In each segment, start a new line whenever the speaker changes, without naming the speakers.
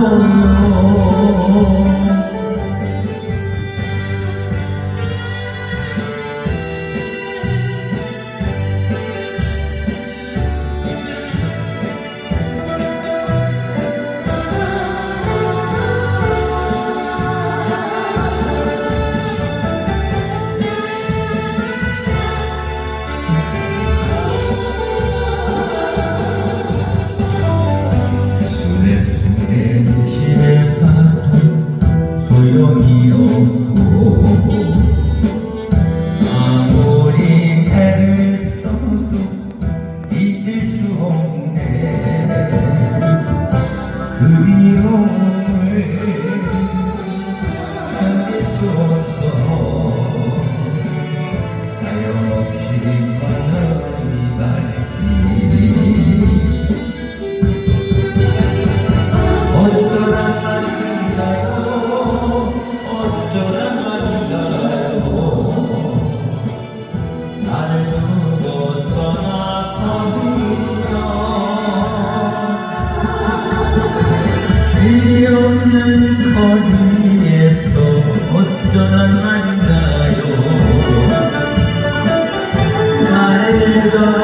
Oh, 酒杯 어디에 또 어쩌란 말인가요? 나를 더러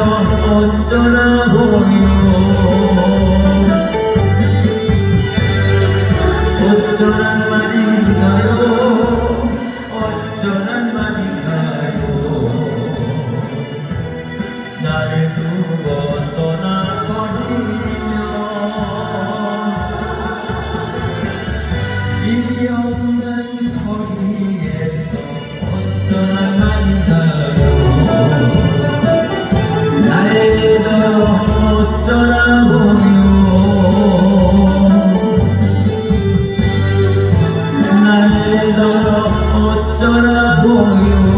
어쩌라고요 어쩌란 잘 놀아 어쩌라고요